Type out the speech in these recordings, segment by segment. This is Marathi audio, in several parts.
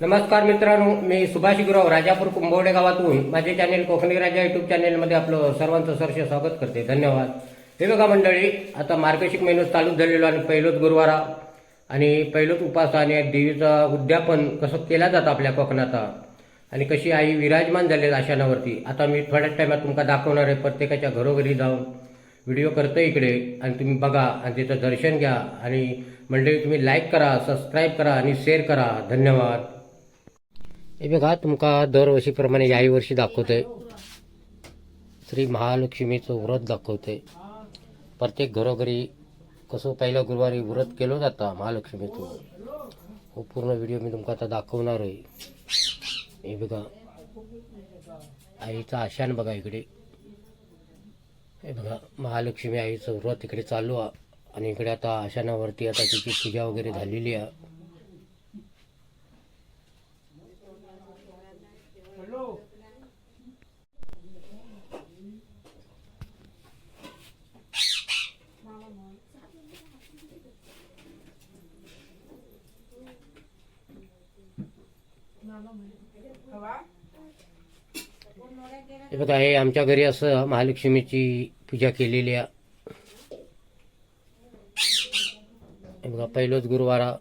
नमस्कार मित्रांनो मी सुभाष गुराव राजापूर कुंभवडे गावातून माझे चॅनेल कोकणी राजा युट्यूब चॅनेलमध्ये आपलं सर्वांचं सरसे स्वागत करते. धन्यवाद. हे बघा मंडळी आता मार्गशिक महिना चालू झालेलो आणि पहिलोच गुरुवारा आणि पहिलोच उपास आणि देवीचं उद्यापन कसं केलं जातं आपल्या कोकणात. आणि कशी आई विराजमान झालेली आशानावरती आता मी थोड्याच टायमात तुमका दाखवणार आहे प्रत्येकाच्या घरोघरी जाऊन. व्हिडिओ करतो इकडे आणि तुम्ही बघा आणि तिचं दर्शन घ्या. आणि मंडळी तुम्ही लाईक करा सबस्क्राईब करा आणि शेअर करा. धन्यवाद. हे बघा तुमका दरवर्षीप्रमाणे याही वर्षी दाखवतोय. श्री महालक्ष्मीचं व्रत दाखवतोय. प्रत्येक घरोघरी कसं पहिल्या गुरुवारी व्रत केलं जातं महालक्ष्मीचं हो पूर्ण व्हिडिओ मी तुमका आता दाखवणार आहे. हे बघा आईचा आशान बघा इकडे. हे बघा महालक्ष्मी आईचं व्रत इकडे चालू आहे आणि इकडे आता आशानावरती आता तिची पूजा वगैरे झालेली आहे हे आहे. हे आमच्या घरी असं महालक्ष्मीची पूजा केलेली आहे. बघा पहिलोच गुरुवारा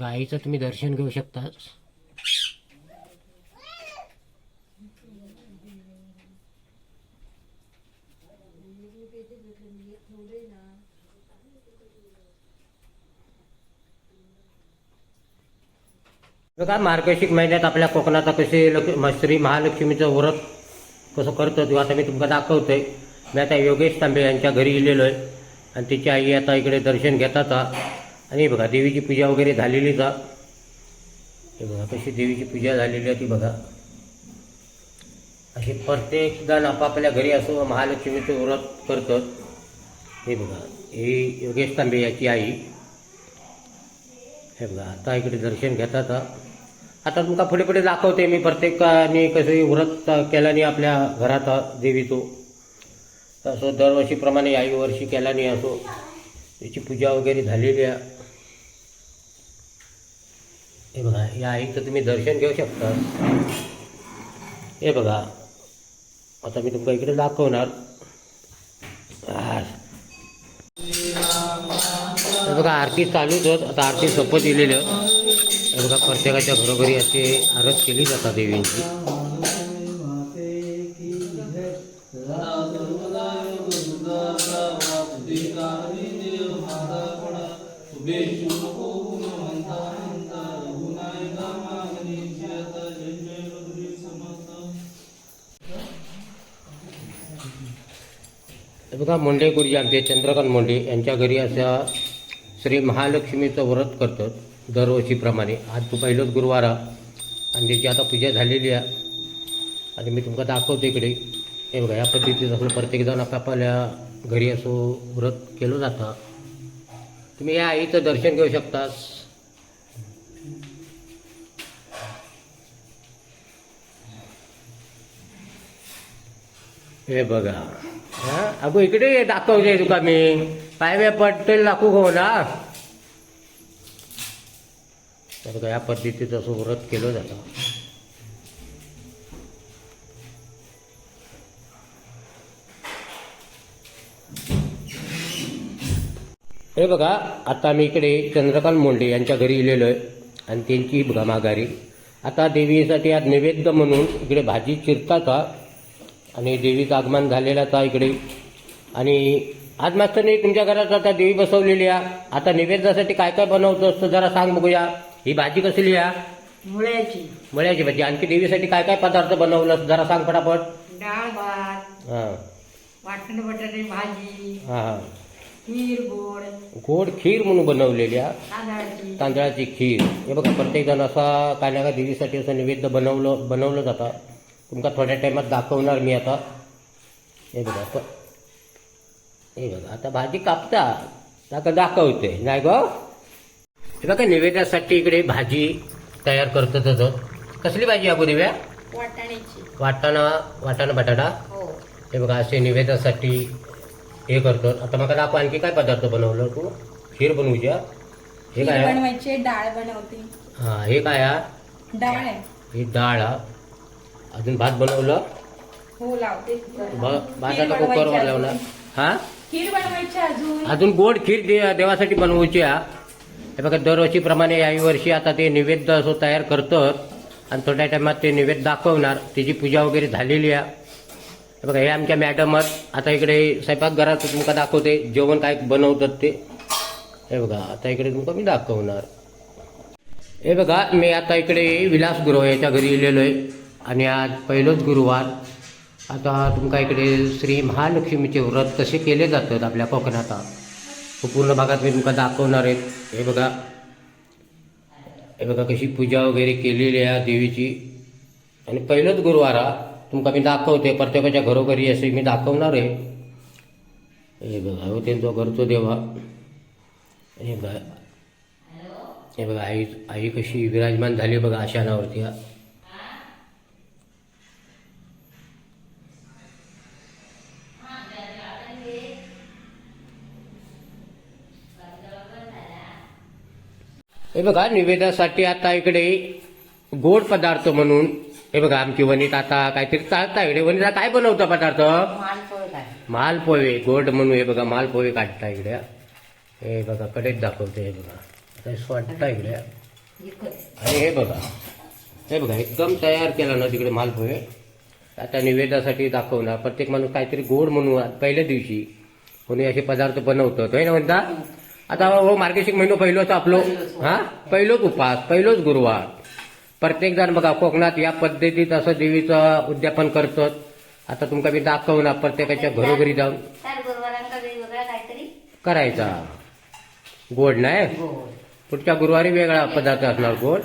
गाईचं तुम्ही दर्शन घेऊ शकता बघा मार्गशीर्ष महिन्यात आपल्या कोकणात कसे लक्ष श्री महालक्ष्मीचं व्रत कसं करतो ते आता मी तुमका दाखवतोय. मी आता योगेश तांबे यांच्या घरी गेलेलो आहे. आणि तिची आई आता इकडे दर्शन घेतात. आणि हे बघा देवीची पूजा वगैरे झालेलीच का? हे बघा कशी देवीची पूजा झालेली आहे ती बघा. अशी प्रत्येकजण आपापल्या घरी असो महालक्ष्मीचं व्रत करतात. हे बघा ही योगेश तांबे याची आई. हे बघा आता इकडे दर्शन घेतात आता तुमका पुढे पुढे दाखवते मी प्रत्येकाने कसं व्रत केल्याने आपल्या घरात देवीचो. असो दरवर्षीप्रमाणे याही वर्षी केल्याने असो. त्याची पूजा वगैरे झालेली आहे. हे बघा या आईचं तुम्ही दर्शन घेऊ शकता. हे बघा आता मी तुमका इकडे दाखवणार. हे बघा आरती चालूच होत आता आरती सोपत दिलेलं. हे बघा प्रत्येकाच्या घरोघरी असे आरत केली जातात देवींची. बघा मुंडे गुरुजी आमचे चंद्रकांत मुंडे यांच्या घरी अशा श्री महालक्ष्मीचं व्रत करतात दरवर्षीप्रमाणे. आज तू पहिलोच गुरुवार आणि त्याची आता पूजा झालेली आहे. आणि मी तुमका दाखवतो इकडे. हे बघा या पद्धतीचं असं प्रत्येकजण आपापल्या घरी असो व्रत केलं जातं. तुम्ही या आईचं दर्शन घेऊ शकता हे बघा. हा? अगो इकडे दाखवते तुका मी. पायव्या पटेल दाखवू गो ना. तर या पद्धतीचं असं व्रत केलं जातं. हे बघा आता मी इकडे चंद्रकांत मोंडे यांच्या घरी इलेलो आहे आणि त्यांची बघा माघारी आता देवीसाठी आज नैवेद्य म्हणून इकडे भाजी चिरतात का? आणि देवीचं आगमन झालेलं आहे इकडे. आणि आज मास्तरने तुमच्या घरात आता देवी बसवलेली आहे. आता नैवेद्यासाठी काय काय बनवतो असतं जरा सांग बघूया. ही भाजी कसली आहे? मुळ्याची. मळ्याची भाजी. आणखी देवीसाठी काय काय पदार्थ बनवलं जरा सांग फटाफट. डाळ भात हां. वाटण बटाटे भाजी हां हां. खीर गोड. गोड खीर म्हणून बनवलेली आहे. तांदळाची. खीर. हे बघा प्रत्येक जण असा काय ना काय देवीसाठी असं नैवेद्य बनवलं बनवलं जातं तुमका थोड्या टायमात दाखवणार मी आता. हे बघा प- हे बघा आता भाजी कापता. आता दाखवते नाही ग? हे बघा निवेद्यासाठी इकडे भाजी तयार करतो तसं कसली भाजी आपण दिव्या? वाटाण्याची. वाटाणा वाटाणा बटाटा? हो. हे बघा असे निवेद्यासाठी हे करतो आता मला दाखव आणखी काय पदार्थ बनवलं तू? खीर बनवूच्या हे काय? बनवायची डाळ बनवते. हा हे काय डाळ आहे. ही डाळ अजून भात बनवलं? हो लावते. ब- भात आता कुकरवर लावणार हा? खीर बनवायची अजून. अजून गोड खीर दे- देवासाठी बनवायची हा. हे बघा दरवर्षीप्रमाणे याही वर्षी आता ते नैवेद्य असो तयार करतात आणि थोड्या टायमात ते नैवेद्य दाखवणार. त्याची पूजा वगैरे झालेली आहे. हे बघा हे आमच्या मॅडमच. आता इकडे स्वयंपाकघरात तुमका दाखवते. जेवण काय बनवतात ते. हे बघा आता इकडे तुमका मी दाखवणार. हे बघा मी आता इकडे विलासगृह याच्या घरी गेलेलो आहे. आणि आज पहिलोच गुरुवार. आता तुमका इकडे श्री महालक्ष्मीचे व्रत कसे केले जातात आपल्या कोकणात. पूर्ण भागात मी तुमका दाखवणार आहे. हे बघा. हे बघा कशी पूजा वगैरे केलेली आहे देवीची. आणि पहिलंच गुरुवार हा. तुमका मी दाखवते. प्रत्येकाच्या घरोघरी असे मी दाखवणार आहे. हे बघा हो त्यांचा घरचो देवा. हे बघा. हे बघा आई आई कशी विराजमान झाली बघा आशानावरती हे बघा निवेदासाठी आता इकडे गोड पदार्थ म्हणून हे बघा आमची वनित आता काहीतरी चालता इकडे. वनिता काय बनवता पदार्थ? मालपोहे. गोड म्हणून हे बघा मालपोहे काढता इकडे. हे बघा कडेच दाखवते हे बघा. आता इकडे. आणि हे बघा हे बघा एकदम तयार केला ना तिकडे मालपोहे. आता निवेदासाठी दाखवणार. प्रत्येक माणूस काहीतरी गोड म्हणून पहिल्या दिवशी कोणी असे पदार्थ बनवतो. हे ना म्हणता आता हो मार्गशीर्ष महिनो पहिलोच आपलो. हा. पहिलोच उपास पहिलोच गुरुवार. प्रत्येक जण बघा कोकणात या पद्धतीत असं देवीचं उद्यापन करतात. आता तुमका मी दाखवणार प्रत्येकाच्या घरोघरी जाऊन. तर गुरुवारांका वेगवेगळा काहीतरी. करायचा. गोड नाही पुढच्या गुरुवारी वेगळा पदार्थ असणार गोड.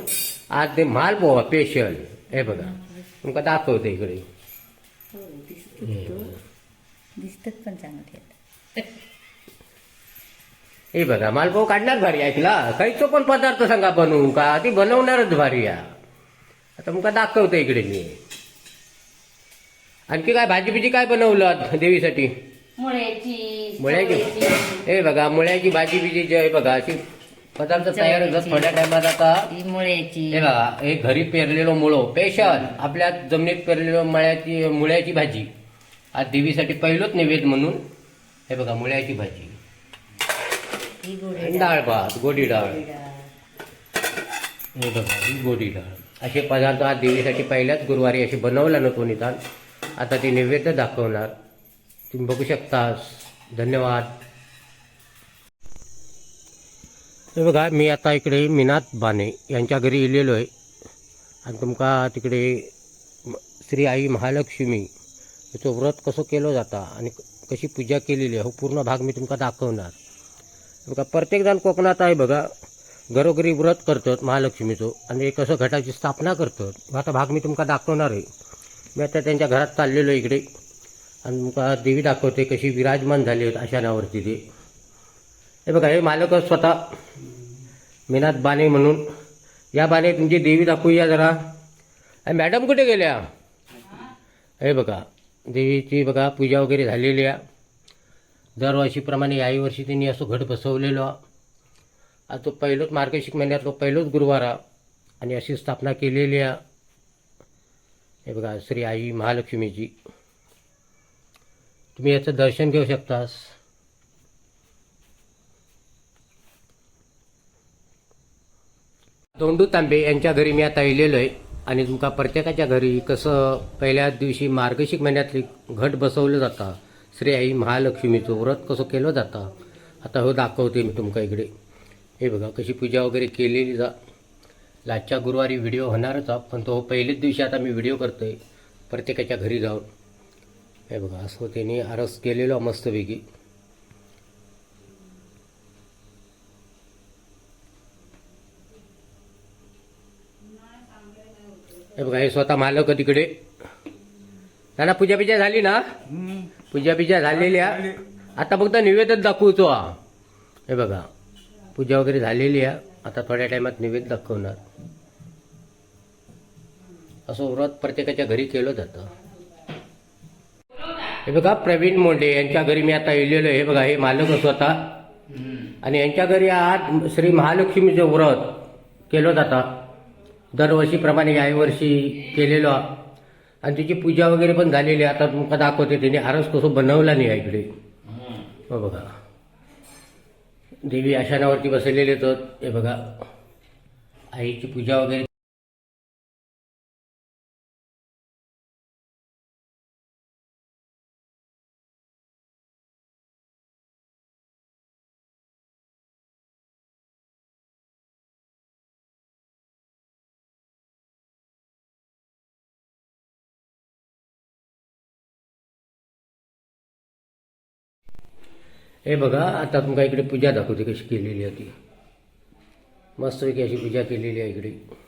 आज ते माल पोहा स्पेशल हे बघा. तुमका दाखवते इकडे. हे. दिसतात पण चांगले. हे बघा मालपोहा काढणार भारी ऐकला काहीच पण पदार्थ सांगा बनवू का? ती बनवणारच भारी या आता तुमका दाखवते इकडे मी. आणखी काय भाजी बिजी काय बनवलं देवीसाठी? मुळ्याची मुळ्याची? हे बघा मुळ्याची भाजी बिजी जे आहे बघा. अशी पदार्थ तयार होतात. थोड्या टायमात आता मुळ्याची. हे बघा हे घरी पेरलेलो मुळो. स्पेशल आपल्या जमिनीत पेरलेलो मळ्याची मुळ्याची भाजी. आज देवीसाठी पहिलोच नैवेद्य म्हणून हे बघा मुळ्याची भाजी. ही गोड डाळ भात गोडी डाळ हे बघा ही गोडी डाळ असे पदार्थ आज देवीसाठी पहिल्याच गुरुवारी असे बनवला ना तो निदान आता ते नैवेद्य दाखवणार तुम्ही बघू शकता धन्यवाद हे बघा मी आता इकडे मीनाथ बाने यांच्या घरी गेलेलो आहे आणि तुमका तिकडे श्री आई महालक्ष्मी याचं व्रत कसं केलं जाता आणि कशी पूजा केलेली आहे हो पूर्ण भाग मी तुमका दाखवणार बघा प्रत्येकजण कोकणात आहे बघा. घरोघरी व्रत करतात महालक्ष्मीचं आणि कसं घटाची स्थापना करतात. आता भाग मी तुमका दाखवणार आहे. मी आता त्यांच्या घरात चाललेलो आहे इकडे. आणि तुमका देवी दाखवते कशी विराजमान झाली आहेत अशा नावावरती ते. हे बघा हे मालक स्वतः मीनाथ बाने म्हणून. या बाने तुमची देवी दाखवूया जरा. मॅडम कुठे गेल्या? हे बघा देवीची बघा पूजा वगैरे झालेली आहे. दरवर्षीप्रमाणे याही वर्षी त्यांनी असं घट बसवलेलो. आता तो पहिलोच मार्गशीर्ष महिन्यातलो पहिलोच गुरुवार आहे. आणि अशी स्थापना केलेली आहे. हे बघा श्री आई महालक्ष्मीची तुम्ही याचं दर्शन घेऊ शकतास. दोंडू तांबे यांच्या घरी मी आता येलेलो आहे. आणि तुमका प्रत्येकाच्या घरी कसं पहिल्या दिवशी मार्गशिक महिन्यातली घट बसवलं जातं. श्री आई महालक्ष्मीचं व्रत कसं केलं जातं? आता हो दाखवते मी तुमका इकडे. हे बघा कशी पूजा वगैरे केलेली जा. लाजच्या गुरुवारी व्हिडिओ होणारच आहे, पण तो पहिलेच दिवशी आता मी व्हिडिओ करतोय प्रत्येकाच्या घरी जाऊन. हे बघा असं त्यांनी आरस केलेलं मस्तपैकी. हे बघा हे स्वतः मालक तिकडे. ना पूजा बिजा झाली ना? पूजा बिजा झालेल्या? आता फक्त निवेदच दाखवतो. हा हे बघा पूजा वगैरे झालेली आहे. आता थोड्या टायमात निवेद दाखवणार. असं व्रत प्रत्येकाच्या घरी केलं जातं. हे बघा प्रवीण मोंडे यांच्या घरी मी आता येलेलो आहे. हे बघा हे मालक स्वतः. आणि यांच्या घरी आज श्री महालक्ष्मीचं व्रत केलं जातं. दरवर्षीप्रमाणे याही वर्षी केलेलं. आहे. आणि तिची पूजा वगैरे पण झालेली आहे. आता तुमका दाखवते तिने. आरस कसं बनवला नाही आहे इकडे. हो बघा. देवी आशानावरती बसलेले तर हे बघा. आईची पूजा वगैरे हे बघा आता तुमका इकडे पूजा दाखवते कशी केलेली आहे ती. मस्तपैकी अशी पूजा केलेली आहे इकडे.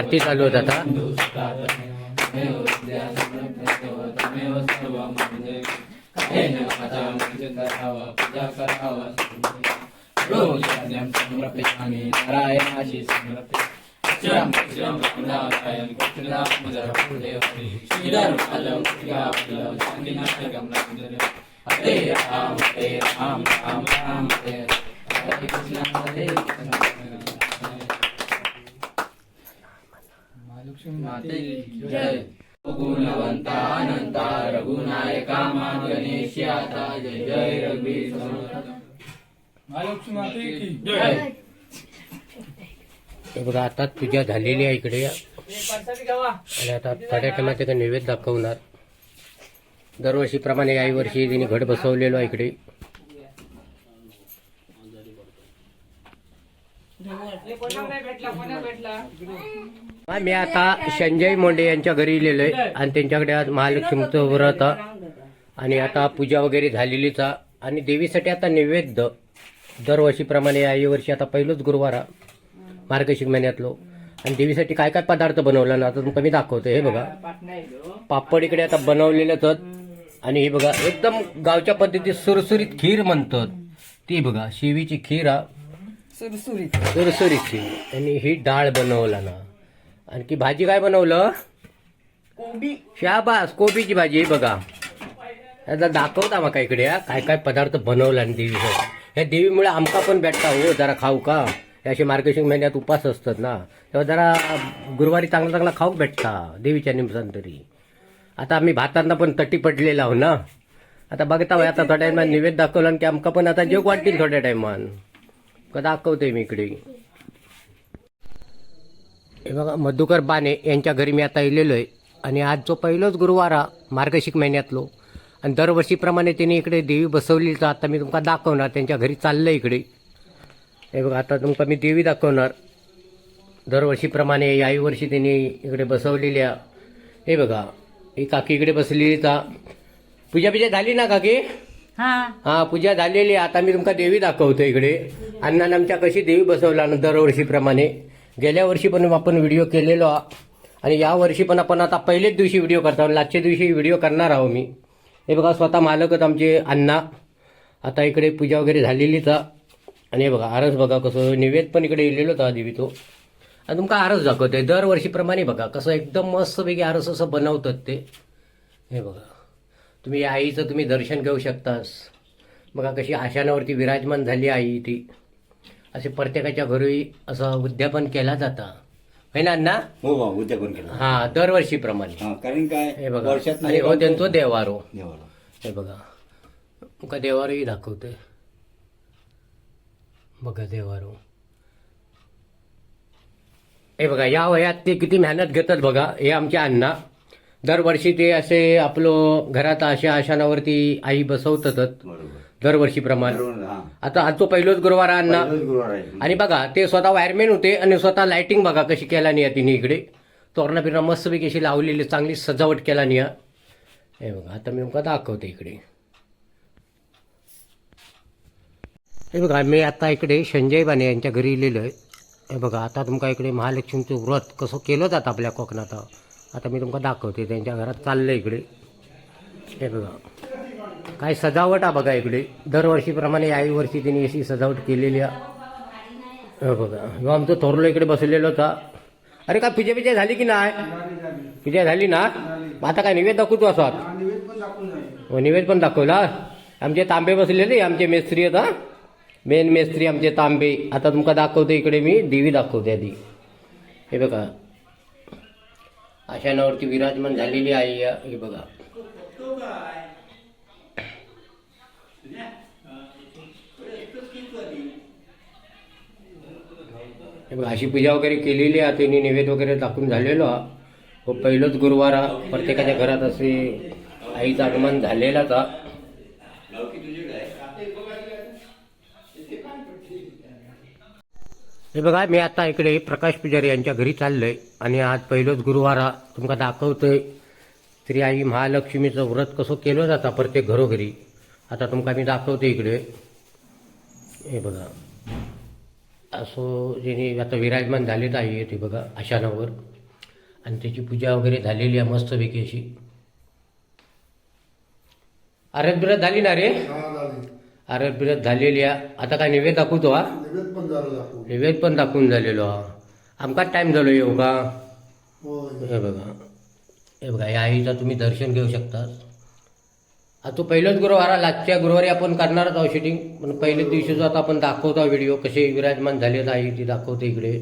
आरती चालू होत आता. नारायणाशी समर्पे श्रीराम श्रीराम रामदासायन श्रीधर्मालं श्रीगावलं शांतिनाथकं नंदन हरे राम हरे राम राम राम हरे कृष्ण हरे कृष्ण महालक्ष्मी माते की जय। गुणवंता अनंता रघुनायका मा गणेशाता जय। जय रघुवीर समर्थ। महालक्ष्मी माते की जय। हे बघा आता पूजा झालेली आहे इकडे. आणि आता थोड्या टायमात त्याचा नैवेद्य दाखवणार. दरवर्षीप्रमाणे याही वर्षी तिने घट बसवलेलो आहे इकडे हा, मी आता संजय मोंडे यांच्या घरी गेलेलो आहे आणि त्यांच्याकडे आज महालक्ष्मीचं व्रत आणि आता पूजा वगैरे झालेलीच आहे. आणि देवीसाठी आता नैवेद्य दरवर्षीप्रमाणे या वर्षी आता पहिलंच गुरुवार आहे. महिन्यातलो. आणि देवीसाठी काय काय पदार्थ बनवला ना आता तुमका मी दाखवतो हे बघा. पापड इकडे आता बनवलेलंच आणि हे बघा एकदम गावच्या पद्धतीत सुरसुरीत खीर म्हणतात. ती बघा शेवीची खीर हा. सुरसुरीत. खीर आणि ही डाळ बनवला ना. आणखी भाजी काय बनवलं? कोबी. शाबास कोबीची भाजी बघा. आता दाखवता माका इकडे काय काय पदार्थ बनवला आणि देवीसाठी ह्या देवीमुळे आमका पण भेटता हो जरा खाऊ का? असे मार्गशीर्ष महिन्यात उपास असतात ना. तेव्हा जरा गुरुवारी चांगला चांगला खाऊ भेटता देवीच्या निमसान तरी. आता आम्ही भातांना पण तटी पडलेला आहो ना. आता बघता आता थोड्या टायमात निवेद दाखवला आणि की आमका पण आता जेव वाटतील थोड्या टायमान का दाखवते मी इकडे. हे बघा मधुकर बाने यांच्या घरी मी आता येलेलो आहे. आणि आज जो पहिलोच गुरुवार हा मार्गशीर्ष महिन्यातलो. आणि दरवर्षीप्रमाणे त्यांनी इकडे देवी बसवली तर आता मी तुमका दाखवणार त्यांच्या घरी चाललं इकडे. हे बघा आता तुमका मी देवी दाखवणार. दरवर्षीप्रमाणे याही वर्षी त्यांनी इकडे बसवलेली हे बघा ही काकी इकडे बसलेली का पूजा बिजा झाली ना काकी? हा. पूजा झालेली आहे. आता मी तुमका देवी दाखवतो इकडे. अण्णानं आमच्या कशी देवी बसवला ना दरवर्षीप्रमाणे. गेल्या वर्षी पण आपण व्हिडिओ केलेलो आणि या वर्षी पण आपण आता पहिलेच दिवशी व्हिडिओ करतो. लास्टच्या दिवशी व्हिडिओ करणार आहो मी. हे बघा स्वतः मालकच आमचे अण्णा. आता इकडे पूजा वगैरे झालेलीच हा. आणि हे बघा आरस बघा कसं निवेद पण इकडे येलेलो होता देवी तो. आणि तुमका आरस दाखवते दरवर्षीप्रमाणे बघा कसं एकदम मस्तपैकी आरस असं बनवतात ते. हे बघा. तुम्ही या आईचं तुम्ही दर्शन घेऊ शकतास. बघा कशी आशानावरती विराजमान झाली आई ती. असे प्रत्येकाच्या घरी असं उद्यापन केला जातं. है ना अण्णा? हो बा उद्यापन केलं हा दरवर्षीप्रमाणे. हा कारण काय? हे बघा. वर्षात आणि हो त्यांचो देवारो. हे बघा. का देवारोही दाखवते. बघा देवारो. हे बघा या वयात ते किती मेहनत घेतात बघा हे आमचे अण्णा. दरवर्षी ते असे आपलं घरात अशा आशानावरती आई बसवतातच. दरवर्षीप्रमाणे आता आजचो पहिलोच गुरुवार आहे अण्णा. पहिलाच गुरुवार आहे. आणि बघा ते स्वतः वायरमॅन होते आणि स्वतः लाइटिंग बघा कशी केला नाही तिने इकडे. तोरणा बिरणा मस्तपैकी अशी लावलेली चांगली सजावट केला निया. हे बघा आता मी तुमका दाखवते इकडे. हे बघा मी आता इकडे संजय बाने यांच्या घरी इलेलो आहे हे बघा आता तुमका इकडे महालक्ष्मीचं व्रत कसं केलं जातं आपल्या कोकणात? आता मी तुमका दाखवते त्यांच्या घरात चाललं इकडे. हे बघा. काय सजावट आहे बघा इकडे. दरवर्षीप्रमाणे याही वर्षी त्यांनी अशी सजावट केलेली आहे. बघा. ह्यो आमचं थोरलं इकडे बसलेलं होता. अरे काय पूजा पिजा झाली की नाही? पूजा झाली ना? मग आता काय निवेद दाखवतो असं हो निवेद पण दाखवला. आमचे तांबे बसलेले आमचे मेस्त्री आता. मेन मेस्त्री आमचे तांबे. आता तुमका दाखवते इकडे मी. देवी दाखवते आधी. हे बघा. आशानावरती विराजमान झालेली आहे या हे बघा. हे बघा अशी पूजा वगैरे केलेली आहे. त्यांनी नैवेद वगैरे दाखवून झालेलो हा व हो, पहिलंच गुरुवार हा. प्रत्येकाच्या घरात असे आईचा आगमन झालेलाच हा हे बघा मी आता इकडे प्रकाश पुजारी यांच्या घरी चाललोय आणि आज पहिलंच गुरुवार हा तुमका दाखवतोय. श्री आई महालक्ष्मीचं व्रत कसं केलं जातं प्रत्येक घरोघरी. आता तुमका मी दाखवते इकडे. हे बघा. असो जेणे आता विराजमान झालेत आहे ते बघा आशानावर आणि त्याची पूजा वगैरे झालेली आहे मस्तपैकी अशी. आरत झाली ना रे? आरत बिरत झालेली आहे. आता काय नैवेद दाखवतो हा? नैवेद पण झालं दाखवून नैवेद पण दाखवून झालेलो हा. आमकाच टाईम झालो येऊ का? होय. हे बघा. हे बघा या आईचं तुम्ही दर्शन घेऊ शकता आता तो पहिलाच गुरुवार आहे. लाजच्या गुरुवारी आपण करणारच आहोत शूटिंग पण पहिल्याच दिवशीचा आता आपण दाखवतो व्हिडिओ कसे विराजमान झालेत आहे ती दाखवतो इकडे.